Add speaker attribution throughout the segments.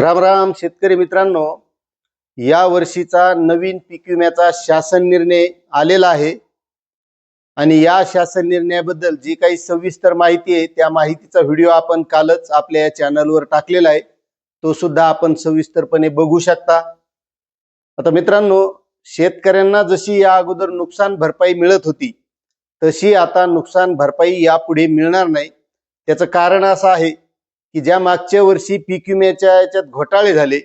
Speaker 1: राम राम शेतकरी मित्रांनो या वर्षीचा नवीन पीक विम्याचा शासन निर्णय आलेला आहे. आणि या शासन निर्णयाबद्दल जी काही सविस्तर माहिती आहे त्या माहितीचा व्हिडिओ आपण कालच आपल्या या चॅनलवर टाकलेला आहे. तो सुद्धा आपण सविस्तरपणे बघू शकता. आता मित्रांनो शेतकऱ्यांना जशी या अगोदर नुकसान भरपाई मिळत होती तशी आता नुकसान भरपाई यापुढे मिळणार नाही. त्याचं कारण असं आहे की ज्या मागच्या वर्षी पीक विम्याच्या याच्यात घोटाळे झाले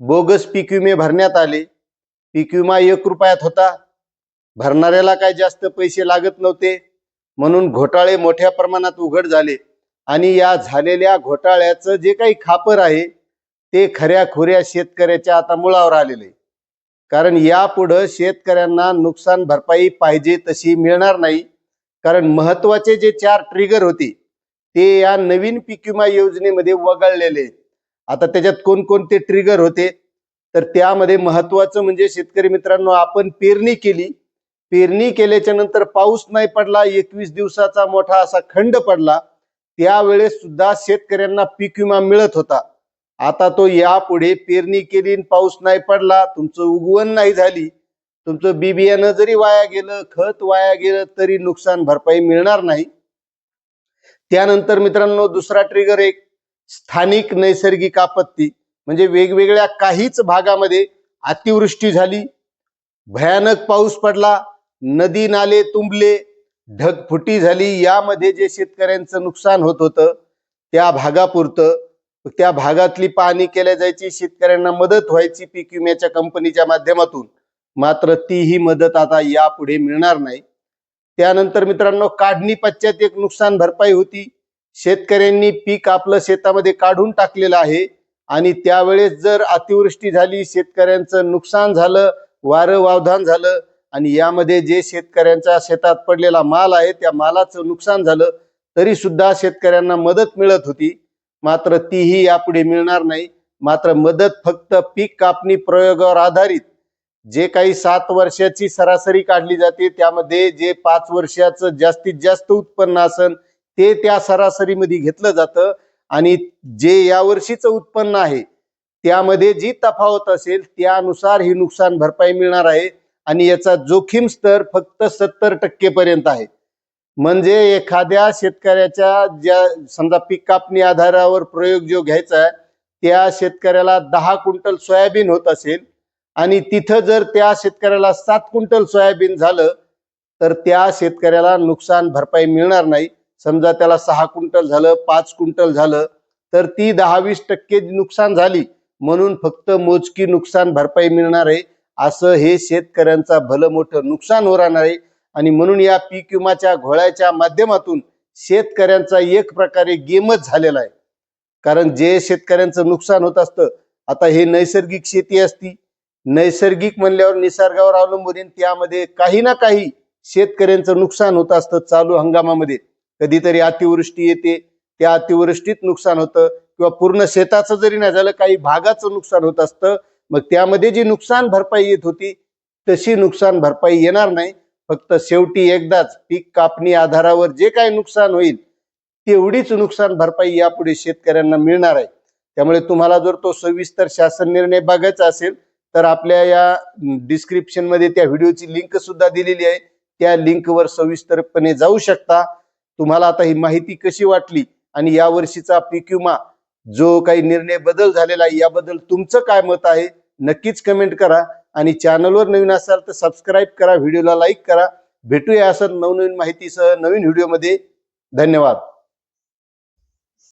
Speaker 1: बोगस पीक विमे भरण्यात आले पीक विमा एक रुपयात होता भरणाऱ्याला काय जास्त पैसे लागत नव्हते म्हणून घोटाळे मोठ्या प्रमाणात उघड झाले. आणि या झालेल्या घोटाळ्याचं जे काही खापर आहे ते खऱ्या खुऱ्या शेतकऱ्याच्या आता मुळावर आलेले. कारण यापुढं शेतकऱ्यांना नुकसान भरपाई पाहिजे तशी मिळणार नाही. कारण महत्त्वाचे जे चार ट्रिगर होते ते या नवीन पीक विमा योजनेमध्ये वगळलेले. आता त्याच्यात कोणकोणते ट्रिगर होते? तर त्यामध्ये महत्वाचं म्हणजे शेतकरी मित्रांनो आपण पेरणी केली. पेरणी केल्याच्यानंतर पाऊस नाही पडला एकवीस दिवसाचा मोठा असा खंड पडला. त्यावेळेस सुद्धा शेतकऱ्यांना पीक विमा मिळत होता. आता तो यापुढे पेरणी केली आणि पाऊस नाही पडला तुमचं उगवण नाही झाली. तुमचं बी बियाणं जरी वाया गेलं खत वाया गेलं तरी नुकसान भरपाई मिळणार नाही. त्यानंतर मित्रांनो दुसरा ट्रिगर एक स्थानिक नैसर्गिक आपत्ती. म्हणजे वेगवेगळ्या काहीच भागामध्ये अतिवृष्टी झाली. भयानक पाऊस पडला. नदी नाले तुंबले. ढगफुटी झाली. यामध्ये जे शेतकऱ्यांचं नुकसान होत होतं त्या भागापुरतं त्या भागातली पाहणी केल्या जायची शेतकऱ्यांना मदत व्हायची पीक विम्याच्या कंपनीच्या माध्यमातून. मात्र तीही मदत आता यापुढे मिळणार नाही. त्यानंतर मित्रांनो काढणी पश्चात एक नुकसान भरपाई होती. शेतकऱ्यांनी पीक आपलं शेतामध्ये काढून टाकलेलं आहे. आणि त्यावेळेस जर अतिवृष्टी झाली शेतकऱ्यांचं नुकसान झालं वारं वावधान झालं आणि यामध्ये जे शेतकऱ्यांच्या शेतात पडलेला माल आहे त्या मालाचं नुकसान झालं तरी सुद्धा शेतकऱ्यांना मदत मिळत होती. मात्र तीही यापुढे मिळणार नाही. मात्र मदत फक्त पीक कापणी प्रयोगावर आधारित जे काही सात वर्षाची सरासरी काढली जाते त्यामध्ये जे पाच वर्षाचं जास्तीत जास्त उत्पन्न असन ते त्या सरासरीमध्ये घेतलं जातं. आणि जे या वर्षीचं उत्पन्न आहे त्यामध्ये जी तफावत असेल त्यानुसार ही नुकसान भरपाई मिळणार आहे. आणि याचा जोखीम स्तर फक्त सत्तर टक्केपर्यंत आहे. म्हणजे एखाद्या शेतकऱ्याच्या ज्या समजा पीक कापणी आधारावर प्रयोग जो घ्यायचा आहे त्या शेतकऱ्याला दहा क्विंटल सोयाबीन होत असेल आणि तिथं जर त्या शेतकऱ्याला सात क्विंटल सोयाबीन झालं तर त्या शेतकऱ्याला नुकसान भरपाई मिळणार नाही. समजा त्याला सहा क्विंटल झालं पाच क्विंटल झालं तर ती दहावीस टक्के नुकसान झाली. म्हणून फक्त मोजकी नुकसान भरपाई मिळणार आहे. असं हे शेतकऱ्यांचा भलं मोठं नुकसान होणार आहे. आणि म्हणून या पीक विमाच्या घोळ्याच्या माध्यमातून शेतकऱ्यांचा एक प्रकारे गेमच झालेला आहे. कारण जे शेतकऱ्यांचं नुकसान होत असतं आता हे नैसर्गिक शेती असती नैसर्गिक म्हणल्यावर निसर्गावर अवलंबून त्यामध्ये काही ना काही शेतकऱ्यांचं नुकसान होत असतं चालू हंगामामध्ये. कधीतरी अतिवृष्टी येते. त्या अतिवृष्टीत नुकसान होतं किंवा पूर्ण शेताचं जरी नाही झालं काही भागाचं नुकसान होत असतं. मग त्यामध्ये जी नुकसान भरपाई येत होती तशी नुकसान भरपाई येणार नाही. फक्त शेवटी एकदाच पीक कापणी आधारावर जे काही नुकसान होईल तेवढीच नुकसान भरपाई यापुढे शेतकऱ्यांना मिळणार आहे. त्यामुळे तुम्हाला जर तो सविस्तर शासन निर्णय बघायचा असेल तर आपल्या या डिस्क्रिप्शनमध्ये त्या व्हिडिओची लिंक सुद्धा दिलेली आहे. त्या लिंकवर सविस्तरपणे जाऊ शकता. तुम्हाला आता ही माहिती कशी वाटली आणि या वर्षीचा पीक विमा जो काही निर्णय बदल झालेला आहे याबद्दल तुमचं काय मत आहे नक्कीच कमेंट करा. आणि चॅनलवर नवीन असाल तर सबस्क्राईब करा व्हिडिओला लाईक करा. भेटूया असं नवनवीन माहितीसह नवीन व्हिडिओमध्ये धन्यवाद.